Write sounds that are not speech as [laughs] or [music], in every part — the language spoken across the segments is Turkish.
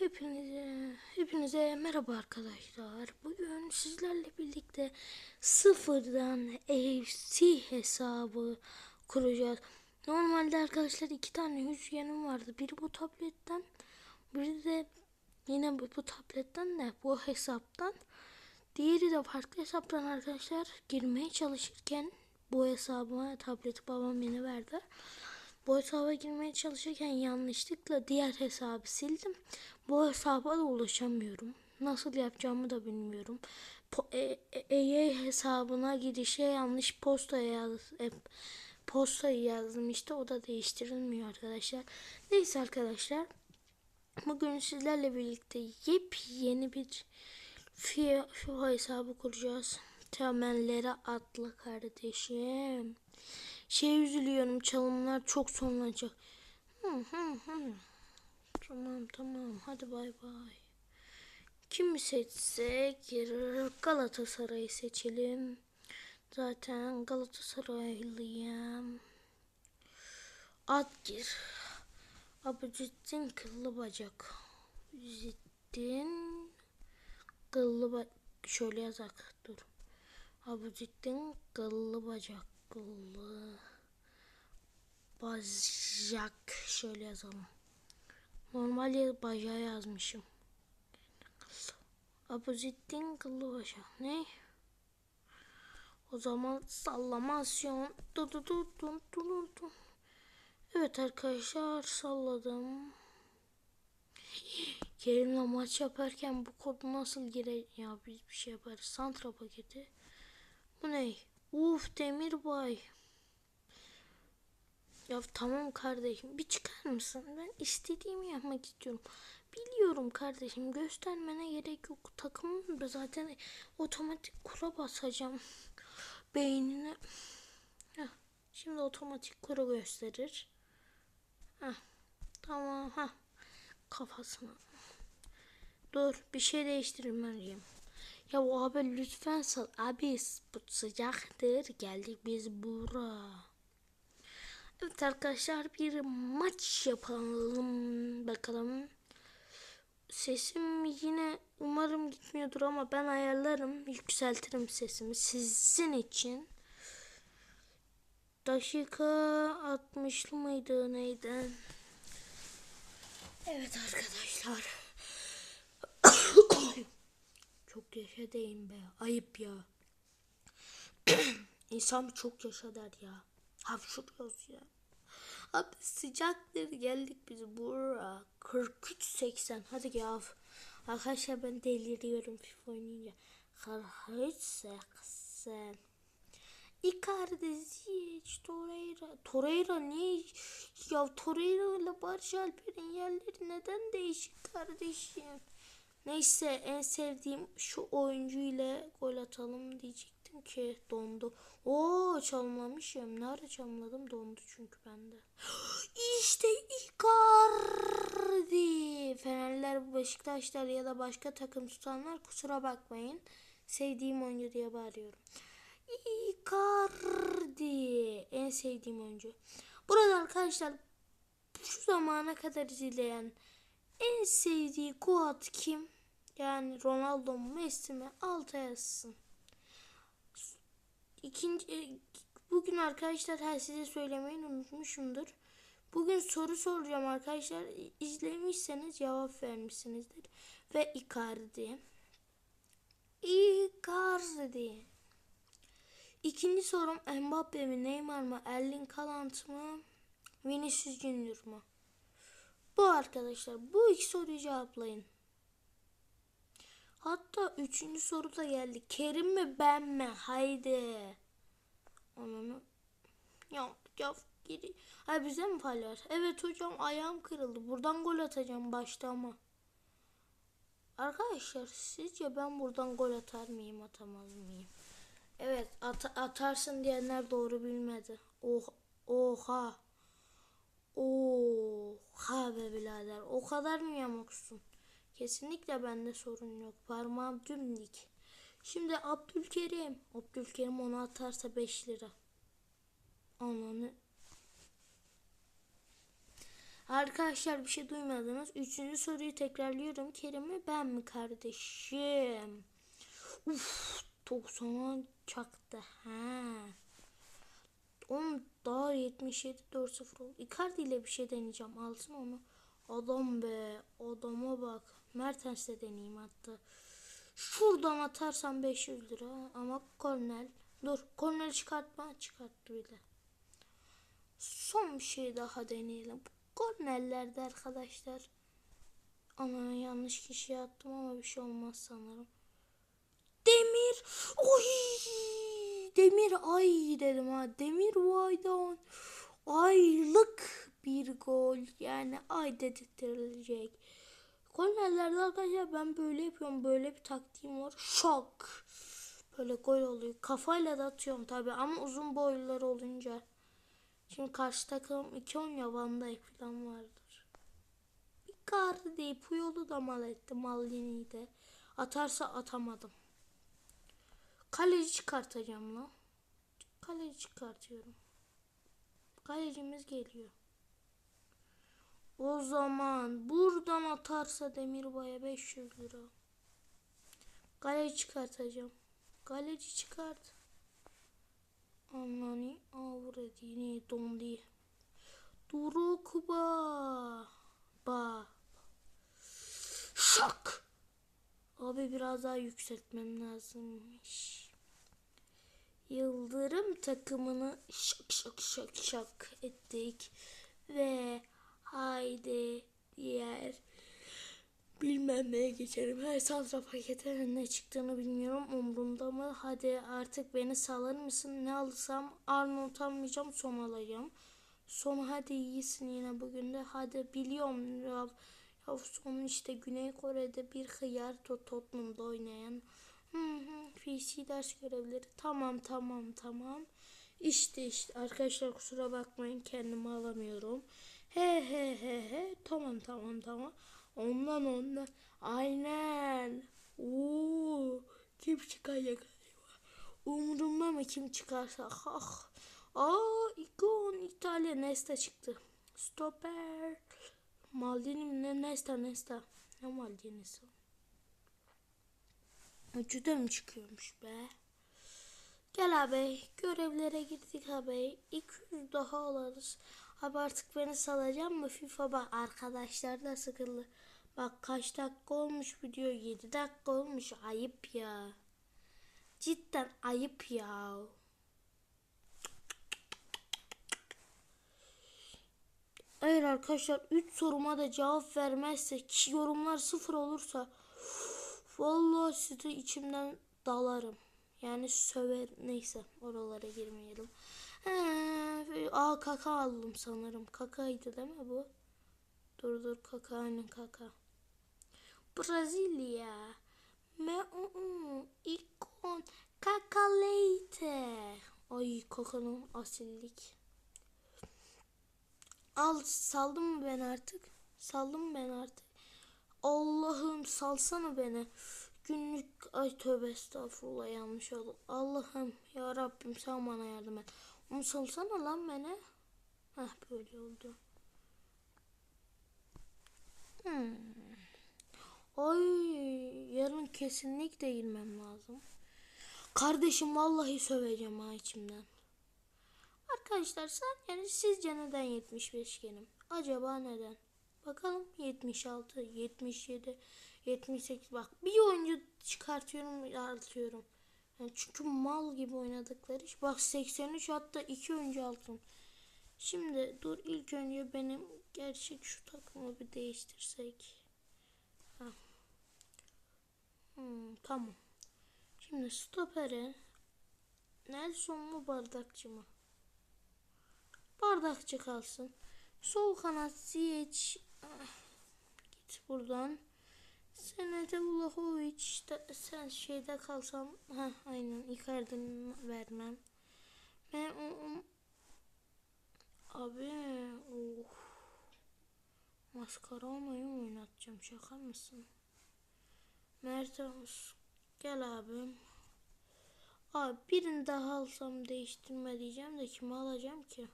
Hepinize, hepinize merhaba arkadaşlar. Bugün sizlerle birlikte sıfırdan FC hesabı kuracağız. Normalde arkadaşlar iki tane yüzgenim vardı. Biri bu tabletten, biri de yine bu, bu tabletten de bu hesaptan. Diğeri de farklı hesaptan arkadaşlar girmeye çalışırken bu hesabıma tableti babam yeni verdi. Bu hesaba girmeye çalışırken yanlışlıkla diğer hesabı sildim. Bu hesaba da ulaşamıyorum. Nasıl yapacağımı da bilmiyorum. Po e e EA hesabına girişe yanlış posta yaz e postayı yazdım işte o da değiştirilmiyor arkadaşlar. Neyse arkadaşlar. Bugün sizlerle birlikte yepyeni bir FIFA hesabı kuracağız. Temellere atla kardeşim. Şey üzülüyorum çalımlar çok sonlanacak. Tamam tamam hadi bay bay. Kimi seçsek Galatasaray'ı seçelim. Zaten Galatasaraylıyım. At gir. Abicittin kıllı bacak. Zittin kıllı bacak. Şöyle yazak dur. Abicittin kıllı bacak. Kıllı bacak. Şöyle yazalım. Normal bacağı yazmışım. Abuzittin kıllı bacak. Ne? O zaman sallamasyon. Du du du du du du du. Evet arkadaşlar salladım. Kerim'le maç yaparken bu kodu nasıl girer? Ya biz bir şey yaparız. Santra paketi. Bu ne? Uf Demirbay. Ya tamam kardeşim bir çıkar mısın? Ben istediğimi yapmak istiyorum. Biliyorum kardeşim göstermene gerek yok. Takımım da zaten otomatik kura basacağım. Beynine. Heh, şimdi otomatik kura gösterir. Heh, tamam ha kafasına. Dur bir şey değiştirmeliyim. Ya abi lütfen sal. Abi bu sıcaktır. Geldik biz bura. Evet arkadaşlar bir maç yapalım bakalım. Sesim yine umarım gitmiyordur ama ben ayarlarım. Yükseltirim sesimi sizin için. Dakika 60'lı mıydı neydi? Evet arkadaşlar. [coughs] çok yaşa deyin be. Ayıp ya. [coughs] İnsan çok yaşa der ya. Hapşuruyoruz ya. Abi sıcaktır geldik biz buraya. 43.80 hadi ya. Arkadaşlar ben deliriyorum FIFA oynayınca. 43.80 Icardi, Ziyech, Torreira. Torreira ne? Ya Torreira ile Barış Alper'in yerleri neden değişik kardeşim? Neyse en sevdiğim şu oyuncu ile gol atalım diyecektim ki dondu. Oo çalmamışım. Nerede çalmadım dondu çünkü bende. [gasps] İşte Icardi. Fenerler, Beşiktaşlar ya da başka takım tutanlar kusura bakmayın. Sevdiğim oyuncu diye bağırıyorum. Icardi. En sevdiğim oyuncu. Burada arkadaşlar şu zamana kadar izleyen en sevdiği Kuat kim? Yani Ronaldo mu Messi mi? Alta yazsın. İkinci e, bugün arkadaşlar her size söylemeyi unutmuşumdur. Bugün soru soracağım arkadaşlar. İzlemişseniz cevap vermişsinizdir. Ve Icardi. Icardi. İkinci sorum Mbappe mi, Neymar mı, Erling Haaland mı, Vinicius Junior mu? Bu arkadaşlar. Bu iki soruyu cevaplayın. Hatta üçüncü soru da geldi. Kerim mi ben mi? Haydi. Onu ya ya geri. Ha bize mi faal var? Evet hocam ayağım kırıldı. Buradan gol atacağım başta ama. Arkadaşlar sizce ben buradan gol atar mıyım atamaz mıyım? Evet at atarsın diyenler doğru bilmedi. Oh oha. Oha be birader. O kadar mı yamuksun? Kesinlikle bende sorun yok. Parmağım dümdik. Şimdi Abdülkerim. Abdülkerim onu atarsa 5 lira. Ananı. Arkadaşlar bir şey duymadınız. Üçüncü soruyu tekrarlıyorum. Kerim mi ben mi kardeşim? Uf 90'a çaktı. Ha. Onun daha 77 4-0 oldu. Icardi ile bir şey deneyeceğim. Alsın onu. Adam be. Adama bak. Mertens'le deneyeyim hatta. Şuradan atarsam 500 lira. Ama kornel. Dur. Kornel çıkartma. Çıkarttı bile. Son bir şey daha deneyelim. Kornellerde arkadaşlar. Ana yanlış kişiye attım ama bir şey olmaz sanırım. Demir. Oy. Demir ay dedim ha. Demir Vaydan. Aylık bir gol. Yani ay dedirtilecek. Kornerlerde arkadaşlar ben böyle yapıyorum. Böyle bir taktiğim var. Şok. Böyle gol oluyor. Kafayla da atıyorum tabi ama uzun boylular olunca. Şimdi karşı takım 2 oynuyor Van falan vardır. Icardi Puyol'u da mal etti. Maldini'yi de. Atarsa atamadım. Kaleci çıkartacağım lan. Kaleci çıkartıyorum. Kalecimiz geliyor. O zaman buradan atarsa Demirbay'a 500 lira. Kaleci çıkartacağım. Kaleci çıkart. Anlani avredini dondi. Drogba. Ba. Şak. Abi biraz daha yükseltmem lazımmış. Yıldırım takımını şak şak şak şak ettik. Ve haydi diğer bilmem neye geçelim. Her santra paketinin ne çıktığını bilmiyorum. Umurumda mı? Hadi artık beni salır mısın? Ne alırsam Arnold almayacağım. Son alacağım. Son hadi iyisin yine bugün de. Hadi biliyorum ya. Ya son işte Güney Kore'de bir hıyar tot Tottenham'da oynayan. Hı hı. PC ders görevleri. Tamam tamam tamam. İşte işte arkadaşlar kusura bakmayın kendimi alamıyorum. He he he he. Tamam tamam tamam. Ondan ondan. Aynen. Oo. Kim çıkacak acaba? Umurumda mı kim çıkarsa. Ah. Aa, ikon İtalya Nesta çıktı. Stopper. Maldini mi ne Nesta Nesta. Ne Maldini'si? Ucuda mı çıkıyormuş be? Gel abi görevlere girdik abi. 200 daha alırız. Abi artık beni salacağım mı FIFA bak arkadaşlar da sıkıldı. Bak kaç dakika olmuş video 7 dakika olmuş ayıp ya. Cidden ayıp ya. Eğer arkadaşlar 3 soruma da cevap vermezse ki yorumlar sıfır olursa vallahi size içimden dalarım. Yani söver neyse oralara girmeyelim. He, aa kaka aldım sanırım. Kakaydı değil mi bu? Dur dur kaka aynen kaka. Brezilya. Me ikon kakaleyte. Ay kakanın asillik. Al saldım mı ben artık? Saldım mı ben artık? Allah'ım salsana beni. Günlük ay tövbe estağfurullah yanlış oldu. Allah'ım ya Rabbim sen bana yardım et. Onu salsana lan beni. Heh böyle oldu. Hmm. Ay yarın kesinlikle girmem lazım. Kardeşim vallahi söveceğim ha içimden. Arkadaşlar sen yani sizce neden 75 genim? Acaba neden? Bakalım 76, 77, 78 bak bir oyuncu çıkartıyorum artıyorum. Yani çünkü mal gibi oynadıkları iş. Bak 83 hatta iki oyuncu altın. Şimdi dur ilk önce benim gerçek şu takımı bir değiştirsek. Ha. Hmm, tamam. Şimdi stopere Nelson mu bardakçı mı? Bardakçı kalsın. Sol kanat Ziyech. Git buradan. Senede Vlahovic sen şeyde kalsam ha aynen Icardi'ni vermem. Ben o, abi oh. Mascarona'yı mı oynatacağım şaka mısın? Mertens gel abim. Abi birini daha alsam değiştirme diyeceğim de kimi alacağım ki?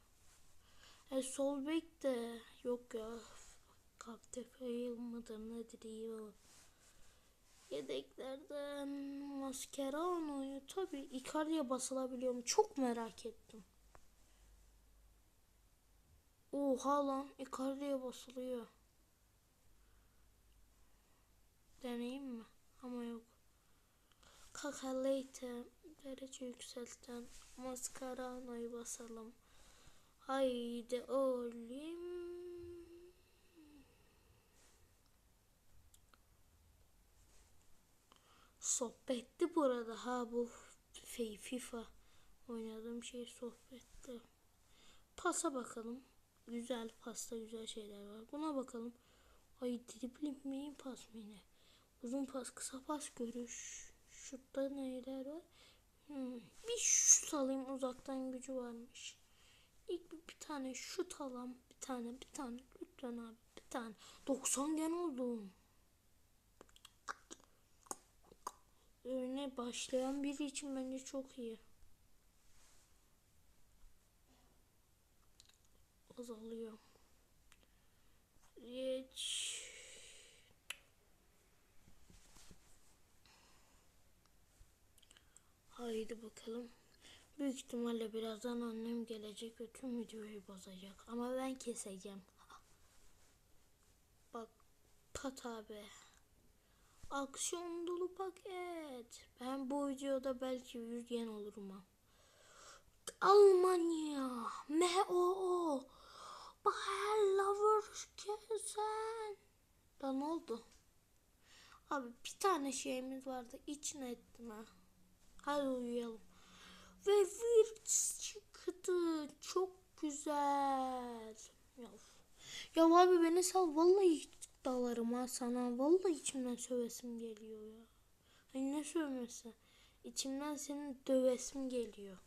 E, sol bek de yok ya. Capdeville mıdır nedir iyi o. Yedeklerden Mascherano'yu tabi Icardi'ye basılabiliyor mu? Çok merak ettim. Oha lan Icardi'ye basılıyor. Deneyim mi? Ama yok. Kakaleyte derece yükselten Mascherano'yu basalım. Haydi oğlum. Sohbetti burada ha bu FIFA oynadığım şey sohbetti. Pasa bakalım. Güzel pasta güzel şeyler var. Buna bakalım. Ay dribling mi pas mı yine? Uzun pas kısa pas görüş. Şutta neler var? Hmm. Bir şut alayım uzaktan gücü varmış. İlk bir, bir tane şut alalım. Bir tane bir tane lütfen abi bir tane. 90 gen oldum. Öne başlayan biri için bence çok iyi. Azalıyor. Geç. Haydi bakalım. Büyük ihtimalle birazdan annem gelecek ve tüm videoyu bozacak. Ama ben keseceğim. [laughs] Bak Pat abi. Aksiyon dolu paket. Ben bu videoda belki 100 yen olurum ha. Almanya. M.O.O. Bayer Leverkusen. Da ne oldu? Abi bir tane şeyimiz vardı. İçine ettim ha. Hadi uyuyalım. Ve Wirtz çıktı. Çok güzel. Ya, ya abi beni sal. Vallahi dalarım ha sana. Vallahi içimden sövesim geliyor ya. Ay ne sövmesi? İçimden senin dövesim geliyor.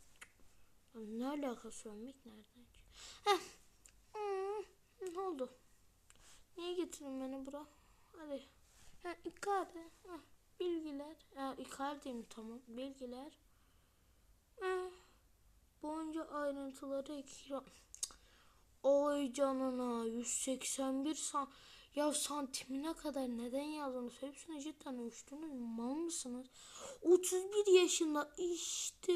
Ne alaka sövmek nereden? Heh. Hmm, ne oldu? Niye getirdin beni bura? Hadi. Ha, Icardi. Heh, bilgiler. Ha, Icardi'yim tamam. Bilgiler. Heh. Boyunca ayrıntıları ekran. Oy canına 181 san ya santimine kadar neden yazdınız? Hepsini cidden uçtunuz mu? Mal mısınız? 31 yaşında işte.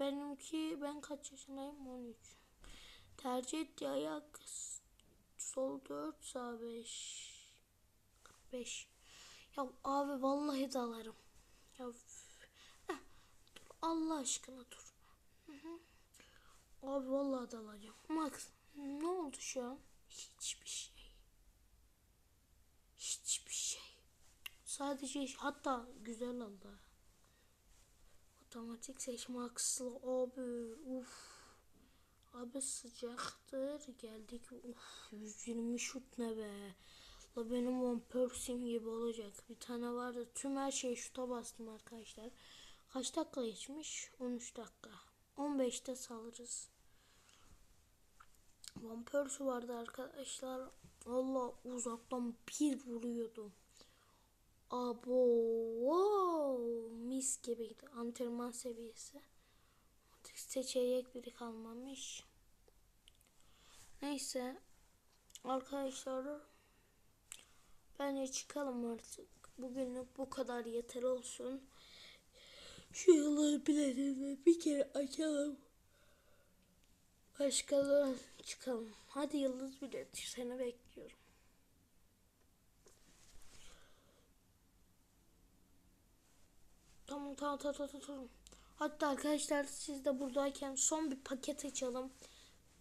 Benimki ben kaç yaşındayım? 13. Tercih ettiği ayak sol 4 sağ 5. 45. Ya abi vallahi dalarım. Ya Allah aşkına dur. Hı hı. Abi vallahi dalacağım. Max ne oldu şu an? Hiçbir şey. Hiçbir şey. Sadece hatta güzel oldu. Otomatik seçme aksılı abi. Uf. Abi sıcaktır. Geldik. Uf 120 şut ne be. La benim Van Persie'm gibi olacak. Bir tane vardı. Tüm her şeyi şuta bastım arkadaşlar. Kaç dakika geçmiş? 13 dakika. 15'te salırız. Van Persie vardı arkadaşlar. Allah uzaktan bir vuruyordu. Abo wow, mis gibiydi. Antrenman seviyesi. Artık seçecek biri kalmamış. Neyse. Arkadaşlar bence çıkalım artık. Bugünlük bu kadar yeter olsun. Şu yılları bilelim ve bir kere açalım. Başkaları çıkalım. Hadi yıldız bilet seni bekliyorum. Tamam tamam tamam tamam. tamam. Hatta arkadaşlar siz de buradayken son bir paket açalım.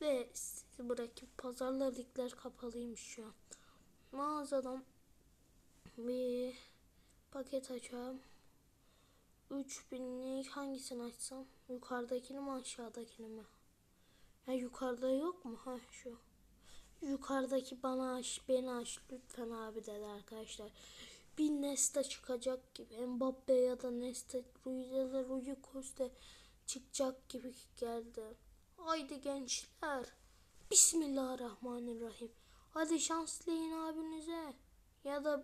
Ve sizi bırakıp pazarlar ligler kapalıymış şu an. Mağazadan bir paket açalım. 3000'lik hangisini açsam? Yukarıdakini mi aşağıdakini mi? Ya yukarıda yok mu? Ha şu. Yukarıdaki bana aç, beni aç lütfen abi dedi arkadaşlar. Bir Nesta çıkacak gibi. Mbappe ya da Nesta, ya da Rui Costa çıkacak gibi geldi. Haydi gençler. Bismillahirrahmanirrahim. Hadi şans dileyin abinize. Ya da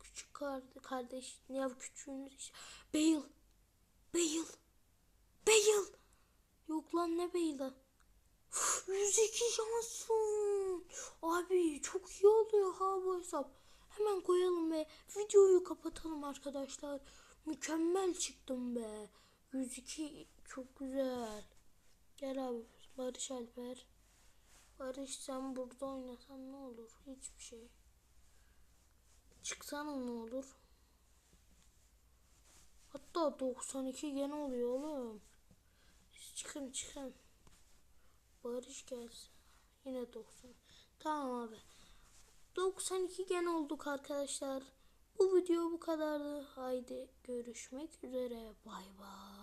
küçük kardeş ya küçüğünüz işte. Bale. Bale. Bale. Yok lan ne Bale'ı? 102 şansın. Abi çok iyi oluyor ha bu hesap. Hemen koyalım ve videoyu kapatalım arkadaşlar. Mükemmel çıktım be. 102 çok güzel. Gel abi Barış Alper. Barış sen burada oynasan ne olur? Hiçbir şey. Çıksana ne olur? Hatta 92 gene oluyor oğlum. Çıkın çıkın. Barış gelsin. Yine 90. Tamam abi. 92 gen olduk arkadaşlar. Bu video bu kadardı. Haydi görüşmek üzere. Bay bay.